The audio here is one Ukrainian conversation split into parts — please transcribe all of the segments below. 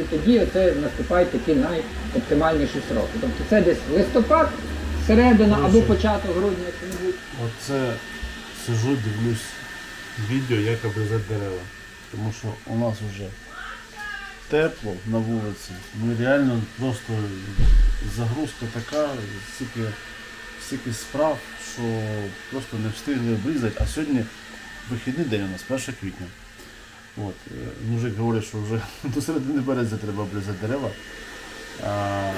І тоді оце наступають такі найоптимальніші сроки. Тобто це десь листопад, середина або початок грудня, якщо не будь. Оце сижу, дивлюсь відео, як обрізати дерева. Тому що у нас вже тепло на вулиці. Ми реально просто загрузка така, стільки, стільки справ, що просто не встигли обрізати. А сьогодні вихідний день у нас, 1 квітня. От, е, мужик говорить, що вже до середини березня треба обрізати дерева. А,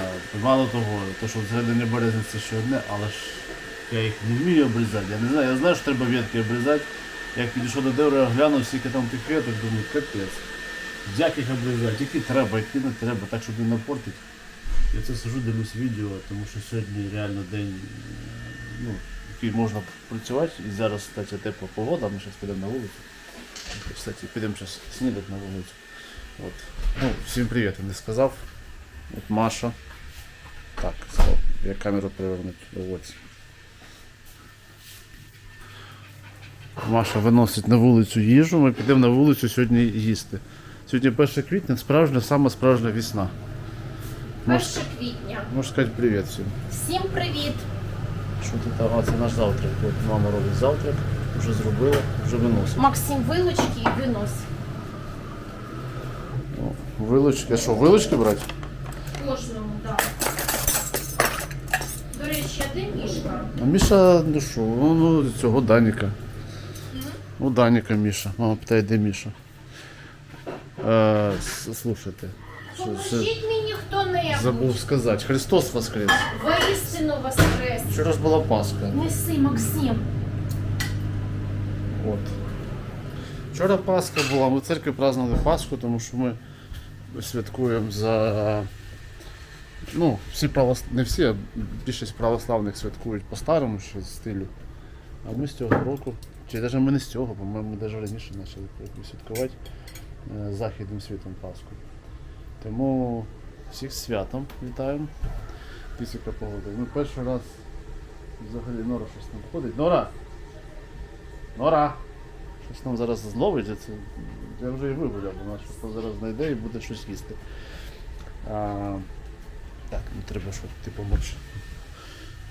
мало того, то, що в середині березня це ще одне, але ж я їх не вмію обрізати. Я не знаю, я знаю, що треба ветки обрізати. Як підійшов до дерева, глянув, скільки там тих веток, думаю, капець. Як їх обрізати, які треба, які не треба, так щоб не напортити. Я це сижу, дивлюсь відео, тому що сьогодні реально день, е, ну, який можна працювати. І зараз, кстати, тепла погода, ми зараз підемо на вулицю. Кстати, підемо зараз снідати на вулицю. От. Ну, всім привіт, я не сказав. От Маша. Так, сказав, я камеру перевернути. Ось. Маша виносить на вулицю їжу, ми підемо на вулицю сьогодні їсти. Сьогодні 1 квітня, справжня, сама справжня весна. 1 квітня. можеш сказати привіт всім. Всім привіт! Що ти там? А, це наш завтрак. От мама робить завтрак, вже зробила, вже виносить. Максим вилочки і винос. О, Вилочки. А що, вилочки брати? Кожному, так. До речі, а де мішка? А Міша, ну що, ну, ну цього Даніка. У Даніка Міша. Мама питає, де Міша. Е, слушайте. Поможіть мені хто-небудь. Забув сказати. Христос Воскрес. Воістину воскрес. Вчора ж була Пасха. Неси, Максим. От. Вчора Пасха була, ми в церкві празднували Пасху, тому що ми святкуємо за. Ну, всі правос... не всі, а більшість православних святкують по-старому ще стилю. А ми з цього року, чи навіть ми не з цього, по-моєму, ми навіть раніше почали святкувати е, Західним світом Пасху. Тому всіх святом вітаємо. Тисяка погода. Ми перший раз взагалі Нора щось там ходить. Нора! Нора! Щось там зараз зловить, це я вже і вигуляв, вона щось там зараз знайде і буде щось їсти. А, так, ну треба що ти помочь.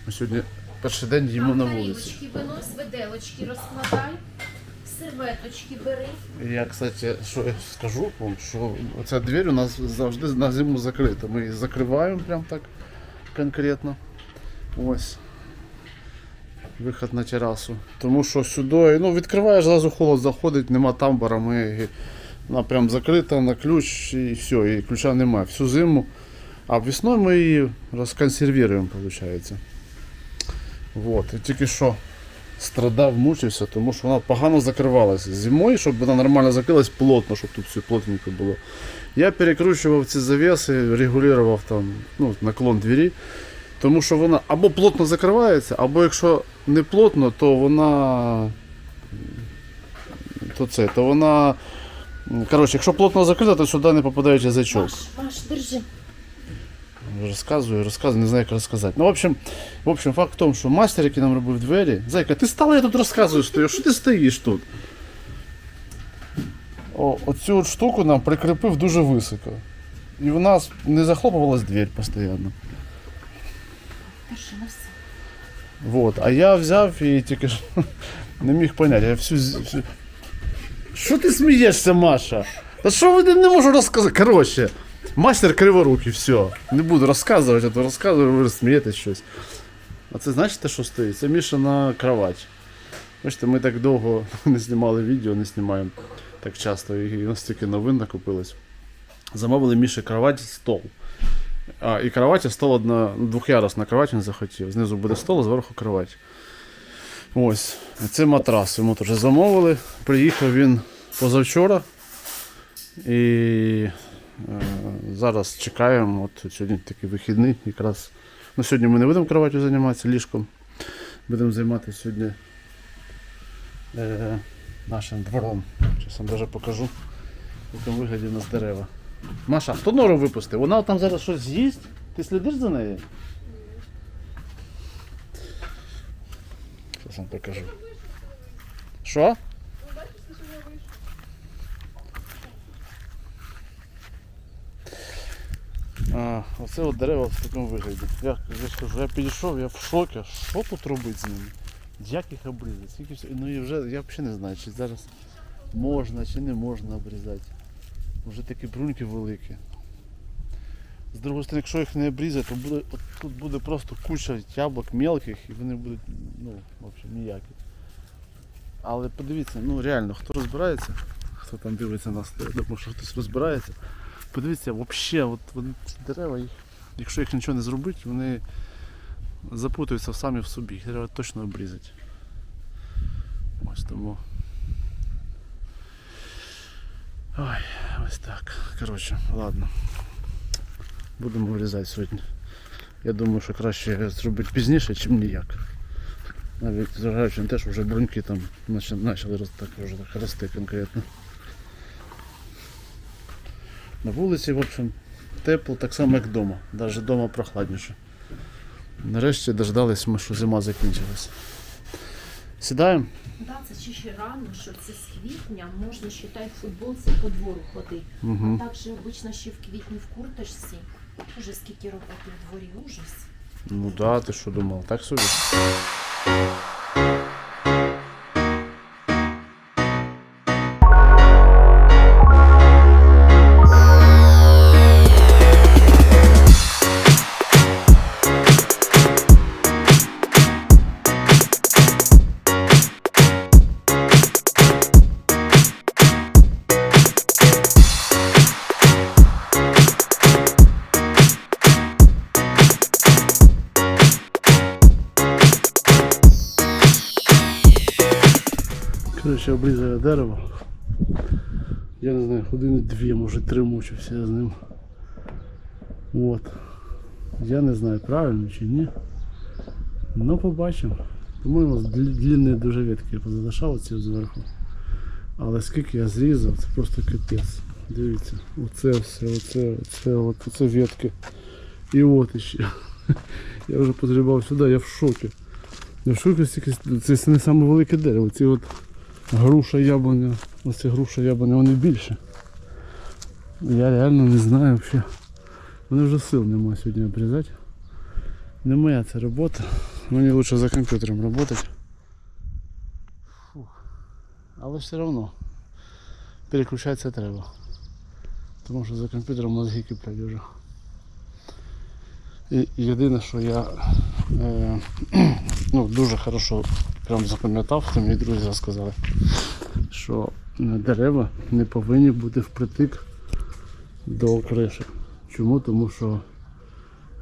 Ми сьогодні перший день їмо на вулиці. Тарілочки винос, виделочки розкладай. Серветочки бери. Я, кстати, що я скажу вам, що ця двір у нас завжди на зиму закрита. Ми її закриваємо прям так конкретно. Ось. Виход на терасу. Тому що сюди, ну відкриваєш, зразу холод заходить, нема тамбура, ми, вона прям закрита на ключ і все, і ключа немає. Всю зиму. А весною ми її розконсервуємо, виходить. Вот. І тільки що страдав, мучився, тому що вона погано закривалася. Зимою, щоб вона нормально закрилась плотно, щоб тут все плотненько було. Я перекручував ці завіси, регулював там ну, наклон двері, тому що вона або плотно закривається, або якщо не плотно, то вона. То це, то вона. Коротше, якщо плотно закрита, то сюди не попадає язичок. Маш, Маш, держи. Розказую, розказую, не знаю, як розказати. Ну, в общем, в общем, факт в тому, що мастер, який нам робив двері, зайка, ти стала, я тут розказую, стою, що ти стоїш тут? О, оцю от штуку нам прикріпив дуже високо. І в нас не захлопувалась двері постійно. Вот. А я взяв і тільки ж не міг поняти. Я всю, всю... Що ти смієшся, Маша? Та що ви не можу розказати? Коротше, мастер криворукий, все. Не буду розказувати, а то розказую, ви смієтесь щось. А це знаєте, що стоїть? Це Міша на кровать. Бачите, ми так довго не знімали відео, не знімаємо так часто, і у нас тільки новин накопилось. Замовили Міші кровать, стол. А, і кровать, і стол одна, двох'ярусна кровать він захотів. Знизу буде стол, а зверху кровать. Ось. Це матрас. Йому теж замовили. Приїхав він позавчора. І зараз чекаємо. От сьогодні такий вихідний. Якраз. Ну, сьогодні ми не будемо кроватю займатися ліжком. Будемо займатися сьогодні е, нашим двором. Зараз вам навіть покажу, в якому вигляді у нас дерева. Маша, хто нору випустив? Вона там зараз щось з'їсть? Ти слідиш за нею? Зараз вам покажу. Що? Оце от дерева в такому вигляді. Я, я ж кажу, я підійшов, я в шокі. Що тут робити з ними? Як їх обрізати? Скільки Ну і вже я взагалі не знаю, чи зараз можна чи не можна обрізати. Вже такі бруньки великі. З другої сторони, якщо їх не обрізати, то буде, от тут буде просто куча яблук мелких і вони будуть ну, взагалі ніякі. Але подивіться, ну реально, хто розбирається, хто там дивиться нас, я думаю, що хтось розбирається. Подивіться, взагалі, от вони дерева, їх, якщо їх нічого не зробити, вони запутаються самі в собі. Їх треба точно обрізати. Ось тому. Ой, ось так. Коротше, ладно. Будемо вирізати сьогодні. Я думаю, що краще зробити пізніше, ніж ніяк. Навіть зважаючи на те, що вже бруньки там почали так, так рости конкретно. На вулиці, в общем, тепло, так само як вдома. Навіть вдома прохладніше. Нарешті дождались ми, що зима закінчилась. Сідаємо? Да, це ще ще рано, що це з квітня можна вважати в футболці по двору ходити. Угу. А так же обично ще в квітні в курточці. Уже скільки роботи в дворі, ужас. Ну да, ти що думав? Так собі? Коротше, дерево. Я не знаю, години дві, може три мучився з ним. От. Я не знаю, правильно чи ні. Ну побачимо. По-моєму, длі- длінні дуже ветки я позалишав ці зверху. Але скільки я зрізав, це просто капець. Дивіться, оце все, оце, оце, от, оце ветки. І от іще. Я вже позрібав сюди, я в шокі. Я в шокі, це не саме велике дерево. Ці от груша яблуня, оце груша яблуня, вони більше. Я реально не знаю взагалі. Мене вже сил немає сьогодні обрізати. Не моя це робота. Мені краще за комп'ютером працювати. Але все одно переключатися треба. Тому що за комп'ютером мозги киплять вже. І єдине, що я е, ну, дуже хорошо прям запам'ятав, то мені друзі розказали, що дерева не повинні бути впритик до криші. Чому? Тому що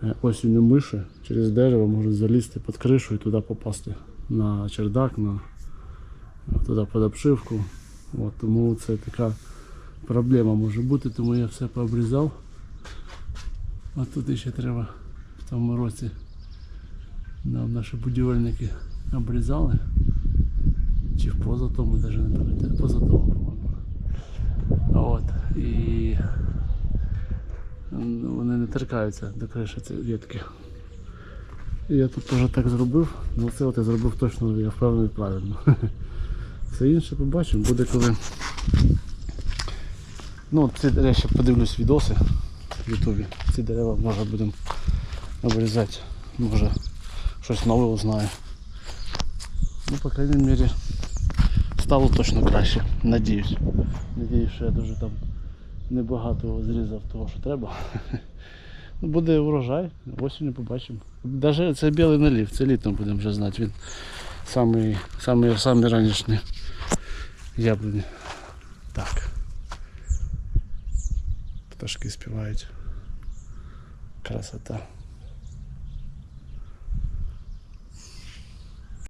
е, осінню миші через дерево можуть залізти під кришу і туди попасти на чердак, на туди під обшивку. От, тому це така проблема може бути, тому я все пообрізав. А тут ще треба в тому році нам наші будівельники обрізали. Чи в позатому навіть не пам'ятаю, позатому, по-моєму. От. І вони не торкаються до криші ці ветки. Я тут теж так зробив, ну це от я зробив точно, я впевнений правильно. Все інше побачимо, буде коли. Ну, ці, я ще подивлюсь відоси в Ютубі. Ці дерева може будемо обрізати. Може щось нове узнаю. Ну, по крайній мірі, стало точно краще. Надіюсь. Надіюсь, що я дуже там небагато зрізав того, що треба. Ну, Буде урожай, осінню побачимо. Навіть це білий налів, це літом будемо вже знати. Він самий, самий, самий ранішній яблуні. Так. Пташки співають. Красота.